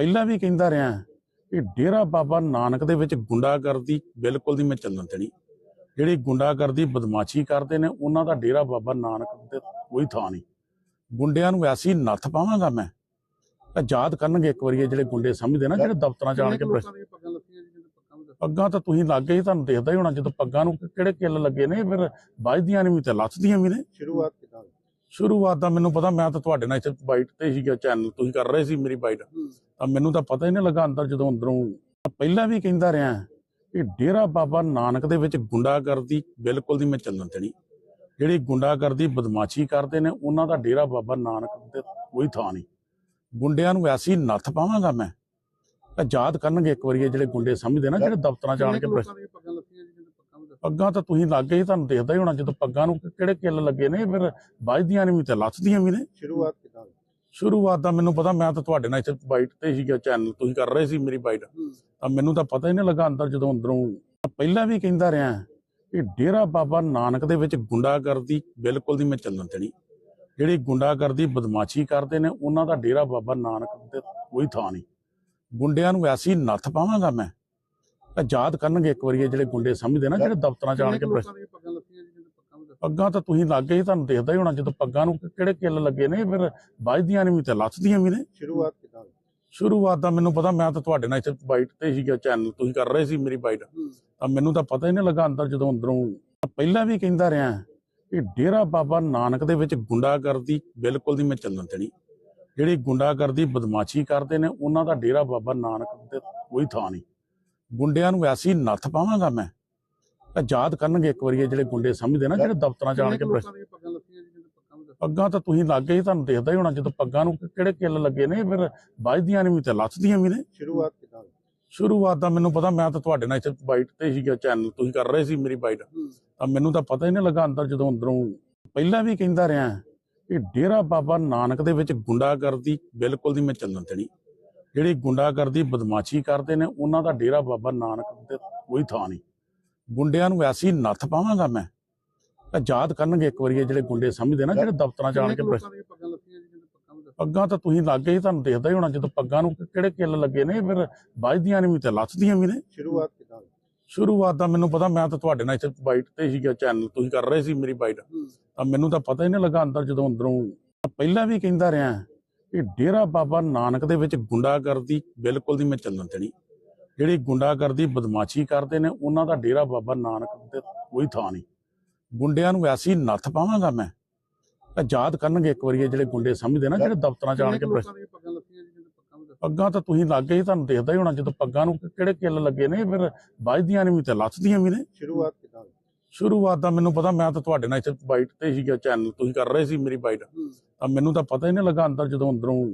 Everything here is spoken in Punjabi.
ਪਹਿਲਾਂ ਵੀ ਕਹਿੰਦਾ ਰਿਹਾ ਕਿ ਡੇਰਾ ਬਾਬਾ ਨਾਨਕ ਦੇ ਵਿੱਚ ਗੁੰਡਾਗਰਦੀ ਬਿਲਕੁਲ ਨਹੀਂ ਮੈਂ ਚੱਲਣ ਦੇਣੀ ਜਿਹੜੀ ਗੁੰਡਾਗਰਦੀ ਬਦਮਾਸ਼ੀ ਕਰਦੇ ਨੇ ਉਹਨਾਂ ਦਾ ਡੇਰਾ ਬਾਬਾ ਨਾਨਕ ਤੇ ਕੋਈ ਥਾਂ ਨਹੀਂ। ਗੁੰਡਿਆਂ ਨੂੰ ਐਸੀ ਨੱਥ ਪਾਵਾਂਗਾ ਮੈਂ। ਤਾਂ ਯਾਦ ਕਰਨਗੇ ਇੱਕ ਵਾਰੀ ਇਹ ਜਿਹੜੇ ਗੁੰਡੇ ਸਮਝਦੇ ਨਾ ਜਿਹੜੇ ਦਫ਼ਤਰਾਂ ਚ ਆਣ ਕੇ ਪੱਗਾਂ ਤਾਂ ਤੁਸੀਂ ਲੱਗੇ ਹੀ ਤੁਹਾਨੂੰ ਦੇਖਦਾ ਹੀ ਹੋਣਾ ਜਦੋਂ ਪੱਗਾਂ ਨੂੰ ਕਿਹੜੇ ਕਿੱਲ ਲੱਗੇ ਨੇ ਫਿਰ ਵੱਜਦੀਆਂ ਨੇ ਵੀ ਤੇ ਲੱਥਦੀਆਂ ਵੀ ਨੇ। ਸ਼ੁਰੂਆਤ ਕਿੱਦਾਂ ਸ਼ੁਰੂਆਤ ਦਾ ਮੈਨੂੰ ਪਤਾ ਮੈਂ ਤਾਂ ਤੁਹਾਡੇ ਨਾਲ ਇੱਥੇ ਬਾਈਟ ਤੇ ਸੀਗਾ ਚੈਨਲ ਤੁਸੀਂ ਕਰ ਰਹੇ ਸੀ ਮੇਰੀ ਬਾਈਟ। ਤਾਂ ਮੈਨੂੰ ਤਾਂ ਪਤਾ ਹੀ ਨਹੀਂ ਲੱਗਾ ਅੰਦਰ ਜਦੋਂ ਅੰਦਰੋਂ ਪਹਿਲਾਂ ਵੀ ਕਹਿੰਦਾ ਰਿਹਾ ਕਿ ਡੇਰਾ ਬਾਬਾ ਨਾਨਕ ਦੇ ਵਿੱਚ ਗੁੰਡਾਗਰਦੀ ਬਿਲਕੁਲ ਨਹੀਂ ਮੈਂ ਚੱਲਣ ਦੇਣੀ। ਜਿਹੜੀ ਗੁੰਡਾਗਰਦੀ ਬਦਮਾਸ਼ੀ ਕਰਦੇ ਨੇ ਉਹਨਾਂ ਦਾ ਡੇਰਾ ਬਾਬਾ ਨਾਨਕ ਤੇ ਕੋਈ ਥਾਂ ਨਹੀਂ। ਗੁੰਡਿਆਂ ਨੂੰ ਐਸੀ ਨੱਥ ਪਾਵਾਂਗਾ ਮੈਂ। ਤਾਂ ਯਾਦ ਕਰਨਗੇ ਇੱਕ ਵਾਰੀ ਇਹ ਜਿਹੜੇ ਗੁੰਡੇ ਸਮਝਦੇ ਨਾ ਜਿਹੜੇ ਦਫ਼ਤਰਾਂ ਚ ਆਣ ਕੇ ਪੱਗਾਂ ਤਾਂ ਤੁਸੀਂ ਲੱਗੇ ਹੀ ਤੁਹਾਨੂੰ ਦੇਖਦਾ ਹੀ ਹੋਣਾ ਜਦੋਂ ਪੱਗਾਂ ਨੂੰ ਕਿਹੜੇ ਕਿੱਲ ਲੱਗੇ ਨੇ ਫਿਰ ਵੱਜਦੀਆਂ ਨੇ ਵੀ ਤੇ ਲੱਥਦੀਆਂ ਵੀ ਨੇ। ਸ਼ੁਰੂਆਤ ਕਿੱਦਾਂ ਸ਼ੁਰੂਆਤ ਦਾ ਮੈਨੂੰ ਪਤਾ ਮੈਂ ਤਾਂ ਤੁਹਾਡੇ ਨਾਲ ਇੱਥੇ ਬਾਈਟ ਤੇ ਸੀਗਾ ਚੈਨਲ ਤੁਸੀਂ ਕਰ ਰਹੇ ਸੀ ਮੇਰੀ ਬਾਈਟ। ਤਾਂ ਮੈਨੂੰ ਤਾਂ ਪਤਾ ਹੀ ਨਹੀਂ ਲੱਗਾ ਅੰਦਰ ਜਦੋਂ ਅੰਦਰੋਂ ਪਹਿਲਾਂ ਵੀ ਕਹਿੰਦਾ ਰਿਹਾ ਕਿ ਡੇਰਾ ਬਾਬਾ ਨਾਨਕ ਦੇ ਵਿੱਚ ਗੁੰਡਾਗਰਦੀ ਬਿਲਕੁਲ ਨਹੀਂ ਮੈਂ ਚੱਲਣ ਦੇਣੀ। ਜਿਹੜੀ ਗੁੰਡਾਗਰਦੀ ਬਦਮਾਸ਼ੀ ਕਰਦੇ ਨੇ ਉਹਨਾਂ ਦਾ ਡੇਰਾ ਬਾਬਾ ਨਾਨਕ ਤੇ ਕੋਈ ਥਾਂ ਨਹੀਂ ਗੁੰਡਿਆਂ ਨੂੰ ਐਸੀ ਨੱਥ ਪਾਵਾਂਗਾ ਮੈਂ ਤਾਂ ਯਾਦ ਕਰਨਗੇ ਇੱਕ ਵਾਰੀ ਇਹ ਜਿਹੜੇ ਗੁੰਡੇ ਸਮਝਦੇ ਨਾ ਜਿਹੜੇ ਦਫ਼ਤਰਾਂ ਚ ਆਣ ਕੇ ਪੱਗਾਂ ਤਾਂ ਤੁਸੀਂ ਲੱਗੇ ਹੀ ਤੁਹਾਨੂੰ ਦੇਖਦਾ ਹੀ ਹੋਣਾ ਜਦੋਂ ਪੱਗਾਂ ਨੂੰ ਕਿਹੜੇ ਕਿੱਲ ਲੱਗੇ ਨੇ ਫਿਰ ਵੱਜਦੀਆਂ ਨੇ ਵੀ ਤੇ ਲੱਥਦੀਆਂ ਵੀ ਨੇ। ਸ਼ੁਰੂਆਤ ਕਿੱਦਾਂ ਸ਼ੁਰੂਆਤ ਦਾ ਮੈਨੂੰ ਪਤਾ ਮੈਂ ਤਾਂ ਤੁਹਾਡੇ ਨਾਲ ਇੱਥੇ ਬਾਈਟ ਤੇ ਸੀਗਾ ਚੈਨਲ ਤੁਸੀਂ ਕਰ ਰਹੇ ਸੀ ਮੇਰੀ ਬਾਈਟ। ਤਾਂ ਮੈਨੂੰ ਤਾਂ ਪਤਾ ਹੀ ਨਹੀਂ ਲੱਗਾ ਅੰਦਰ ਜਦੋਂ ਅੰਦਰੋਂ। ਪਹਿਲਾਂ ਵੀ ਕਹਿੰਦਾ ਰਿਹਾ ਕਿ ਡੇਰਾ ਬਾਬਾ ਨਾਨਕ ਦੇ ਵਿੱਚ ਗੁੰਡਾਗਰਦੀ ਬਿਲਕੁਲ ਨਹੀਂ ਮੈਂ ਚੱਲਣ ਦੇਣੀ। ਜਿਹੜੀ ਗੁੰਡਾਗਰਦੀ ਬਦਮਾਸ਼ੀ ਕਰਦੇ ਨੇ ਉਹਨਾਂ ਦਾ ਡੇਰਾ ਬਾਬਾ ਨਾਨਕ ਤੇ ਕੋਈ ਥਾਂ ਨਹੀਂ। ਗੁੰਡਿਆਂ ਨੂੰ ਐਸੀ ਨੱਥ ਪਾਵਾਂਗਾ ਮੈਂ? ਤਾਂ ਯਾਦ ਕਰਨਗੇ ਇੱਕ ਵਾਰੀ ਇਹ ਜਿਹੜੇ ਗੁੰਡੇ ਸਮਝਦੇ ਨਾ ਜਿਹੜੇ ਦਫ਼ਤਰਾਂ ਚ ਆਣ ਕੇ ਪੱਗਾਂ ਤਾਂ ਤੁਸੀਂ ਲੱਗੇ ਹੀ ਤੁਹਾਨੂੰ ਦੇਖਦਾ ਹੀ ਹੋਣਾ ਜਦੋਂ ਪੱਗਾਂ ਨੂੰ ਕਿਹੜੇ ਕਿੱਲ ਲੱਗੇ ਨੇ ਫਿਰ ਵੱਜਦੀਆਂ ਨੇ ਵੀ ਤੇ ਲੱਥਦੀਆਂ ਵੀ ਨੇ। ਸ਼ੁਰੂਆਤ ਕਿੱਦਾਂ ਸ਼ੁਰੂਆਤ ਦਾ ਮੈਨੂੰ ਪਤਾ ਮੈਂ ਤਾਂ ਤੁਹਾਡੇ ਨਾਲ ਇੱਥੇ ਬਾਈਟ ਤੇ ਸੀਗਾ ਚੈਨਲ ਤੁਸੀਂ ਕਰ ਰਹੇ ਸੀ ਮੇਰੀ ਬਾਈਟ। ਤਾਂ ਮੈਨੂੰ ਤਾਂ ਪਤਾ ਹੀ ਨਹੀਂ ਲੱਗਾ ਅੰਦਰ ਜਦੋਂ ਅੰਦਰੋਂ ਪਹਿਲਾਂ ਵੀ ਕਹਿੰਦਾ ਰਿਹਾ ਕਿ ਡੇਰਾ ਬਾਬਾ ਨਾਨਕ ਦੇ ਵਿੱਚ ਗੁੰਡਾਗਰਦੀ ਬਿਲਕੁਲ ਨਹੀਂ ਮੈਂ ਚੱਲਣ ਦੇਣੀ। ਜਿਹੜੀ ਗੁੰਡਾਗਰਦੀ ਬਦਮਾਸ਼ੀ ਕਰਦੇ ਨੇ ਉਹਨਾਂ ਦਾ ਡੇਰਾ ਬਾਬਾ ਨਾਨਕ ਤੇ ਕੋਈ ਥਾਂ ਨਹੀਂ। ਗੁੰਡਿਆਂ ਨੂੰ ਐਸੀ ਨੱਥ ਪਾਵਾਂਗਾ ਮੈਂ ਤਾਂ ਯਾਦ ਕਰਨਗੇ ਇੱਕ ਵਾਰੀ ਇਹ ਜਿਹੜੇ ਗੁੰਡੇ ਸਮਝਦੇ ਨਾ ਜਿਹੜੇ ਦਫ਼ਤਰਾਂ ਚ ਆਣ ਕੇ ਪੱਗਾਂ ਤਾਂ ਤੁਸੀਂ ਲੱਗੇ ਹੀ ਤੁਹਾਨੂੰ ਦੇਖਦਾ ਹੀ ਹੋਣਾ ਜਦੋਂ ਪੱਗਾਂ ਨੂੰ ਕਿਹੜੇ ਕਿੱਲ ਲੱਗੇ ਨੇ ਫਿਰ ਵੱਜਦੀਆਂ ਨੇ ਵੀ ਤੇ ਲੱਥਦੀਆਂ ਵੀ ਨੇ। ਸ਼ੁਰੂਆਤ ਕਿੱਦਾਂ ਸ਼ੁਰੂਆਤ ਦਾ ਮੈਨੂੰ ਪਤਾ ਮੈਂ ਤਾਂ ਤੁਹਾਡੇ ਨਾਲ ਇੱਥੇ ਬਾਈਟ ਤੇ ਸੀਗਾ ਚੈਨਲ ਤੁਸੀਂ ਕਰ ਰਹੇ ਸੀ ਮੇਰੀ ਬਾਈਟ। ਤਾਂ ਮੈਨੂੰ ਤਾਂ ਪਤਾ ਹੀ ਨਹੀਂ ਲੱਗਾ ਅੰਦਰ ਜਦੋਂ ਅੰਦਰੋਂ ਪਹਿਲਾਂ ਵੀ ਕਹਿੰਦਾ ਰਿਹਾ ਕਿ ਡੇਰਾ ਬਾਬਾ ਨਾਨਕ ਦੇ ਵਿੱਚ ਗੁੰਡਾਗਰਦੀ ਬਿਲਕੁਲ ਨਹੀਂ ਮੈਂ ਚੱਲਣ ਦੇਣੀ। ਜਿਹੜੀ ਗੁੰਡਾਗਰਦੀ ਬਦਮਾਸ਼ੀ ਕਰਦੇ ਨੇ ਉਹਨਾਂ ਦਾ ਡੇਰਾ ਬਾਬਾ ਨਾਨਕ ਤੇ ਕੋਈ ਥਾਂ ਨਹੀਂ। ਗੁੰਡਿਆਂ ਨੂੰ ਐਸੀ ਨੱਥ ਪਾਵਾਂਗਾ ਮੈਂ। ਤਾਂ ਯਾਦ ਕਰਨਗੇ ਇੱਕ ਵਾਰੀ ਇਹ ਜਿਹੜੇ ਗੁੰਡੇ ਸਮਝਦੇ ਨਾ ਜਿਹੜੇ ਦਫ਼ਤਰਾਂ ਚ ਆਣ ਕੇ ਪੱਗਾਂ ਤਾਂ ਤੁਸੀਂ ਲੱਗੇ ਹੀ ਤੁਹਾਨੂੰ ਦੇਖਦਾ ਹੀ ਹੋਣਾ ਜਦੋਂ ਪੱਗਾਂ ਨੂੰ ਕਿਹੜੇ ਕਿੱਲ ਲੱਗੇ ਨੇ ਫਿਰ ਵੱਜਦੀਆਂ ਨੇ ਵੀ ਤੇ ਲੱਥਦੀਆਂ ਵੀ ਨੇ। ਸ਼ੁਰੂਆਤ ਕਿੱਦਾਂ ਸ਼ੁਰੂਆਤ ਦਾ ਮੈਨੂੰ ਪਤਾ ਮੈਂ ਤਾਂ ਤੁਹਾਡੇ ਨਾਲ ਇੱਥੇ ਬਾਈਟ ਤੇ ਸੀਗਾ ਚੈਨਲ ਤੁਸੀਂ ਕਰ ਰਹੇ ਸੀ ਮੇਰੀ ਬਾਈਟ। ਤਾਂ ਮੈਨੂੰ ਤਾਂ ਪਤਾ ਹੀ ਨਹੀਂ ਲੱਗਾ ਅੰਦਰ ਜਦੋਂ ਅੰਦਰੋਂ